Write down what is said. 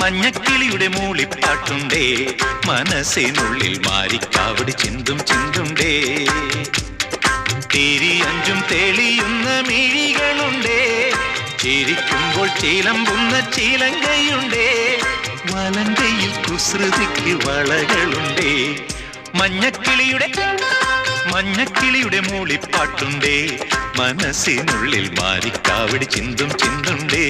മഞ്ഞക്കിളിയുടെ മൂളിപ്പാട്ടുണ്ടേ മനസ്സിനുള്ളിൽ മാരിക്കാവടി ചിന്തും ചിന്തുണ്ടേ. തിരിയഞ്ചും തെളിയുന്ന മിഴികളുണ്ടേ ചിരിക്കുമ്പോൾ ചീലമ്പുന്ന ചീലങ്കയുണ്ടേ. വലങ്കയിൽ കുസൃതിക്ക് വളകളുണ്ടേ മഞ്ഞക്കിളിയുടെ മഞ്ഞക്കിളിയുടെ മൂളിപ്പാട്ടുണ്ടേ മനസ്സിനുള്ളിൽ മാരിക്കാവടി ചിന്തും ചിന്തുണ്ടേ.